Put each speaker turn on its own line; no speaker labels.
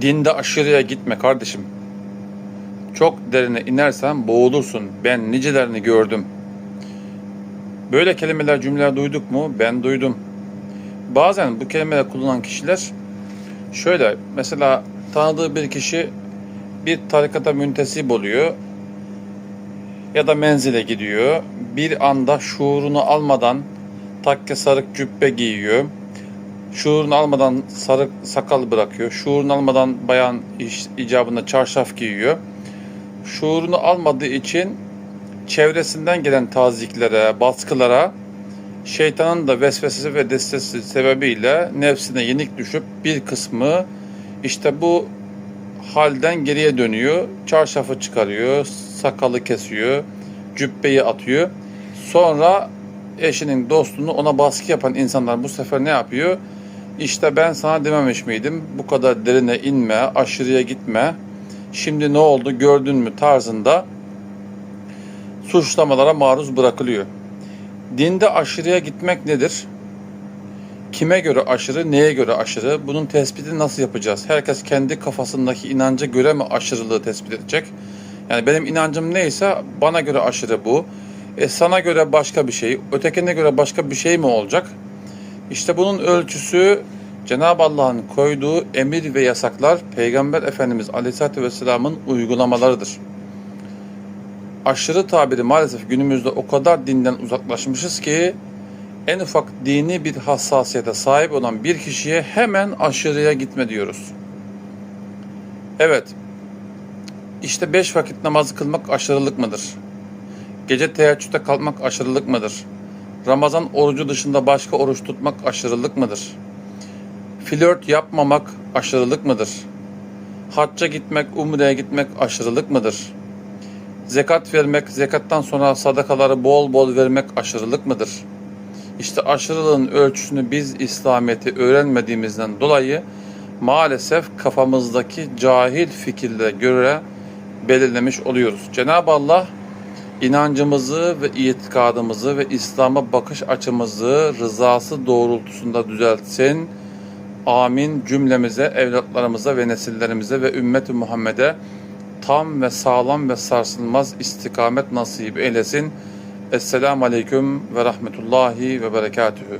Dinde aşırıya gitme kardeşim. Çok derine inersen boğulursun. Ben nicelerini gördüm. Böyle kelimeler, cümleler duyduk mu? Ben duydum. Bazen bu kelimeler kullanan kişiler şöyle mesela tanıdığı bir kişi bir tarikata müntesip oluyor ya da menzile gidiyor. Bir anda şuurunu almadan takke sarık cübbe giyiyor. Şuurunu almadan sarık sakal bırakıyor. Şuurunu almadan bayan iş, icabında çarşaf giyiyor. Şuurunu almadığı için çevresinden gelen taziklere, baskılara şeytanın da vesvesesi ve destesi sebebiyle nefsine yenik düşüp bir kısmı işte bu halden geriye dönüyor. Çarşafı çıkarıyor, sakalı kesiyor, cübbeyi atıyor. Sonra eşinin dostunu ona baskı yapan insanlar bu sefer ne yapıyor? İşte ben sana dememiş miydim? Bu kadar derine inme, aşırıya gitme. Şimdi ne oldu gördün mü tarzında suçlamalara maruz bırakılıyor. Dinde aşırıya gitmek nedir? Kime göre aşırı, neye göre aşırı? Bunun tespitini nasıl yapacağız? Herkes kendi kafasındaki inanca göre mi aşırılığı tespit edecek? Yani benim inancım neyse bana göre aşırı bu. E sana göre başka bir şey, ötekine göre başka bir şey mi olacak? İşte bunun ölçüsü Cenab-ı Allah'ın koyduğu emir ve yasaklar Peygamber Efendimiz Aleyhisselatü Vesselam'ın uygulamalarıdır. Aşırı tabiri maalesef günümüzde o kadar dinden uzaklaşmışız ki en ufak dini bir hassasiyete sahip olan bir kişiye hemen aşırıya gitme diyoruz. Evet, işte beş vakit namazı kılmak aşırılık mıdır? Gece teheccüde kalkmak aşırılık mıdır? Ramazan orucu dışında başka oruç tutmak aşırılık mıdır? Flört yapmamak aşırılık mıdır? Hacca gitmek, umreye gitmek aşırılık mıdır? Zekat vermek, zekattan sonra sadakaları bol bol vermek aşırılık mıdır? İşte aşırılığın ölçüsünü biz İslamiyet'i öğrenmediğimizden dolayı maalesef kafamızdaki cahil fikirlere göre belirlemiş oluyoruz. Cenab-ı Allah inancımızı ve itikadımızı ve İslam'a bakış açımızı rızası doğrultusunda düzeltsin. Amin cümlemize, evlatlarımıza ve nesillerimize ve ümmeti Muhammed'e tam ve sağlam ve sarsılmaz istikamet nasip eylesin. Esselamu Aleyküm ve Rahmetullahi ve Berekatühü.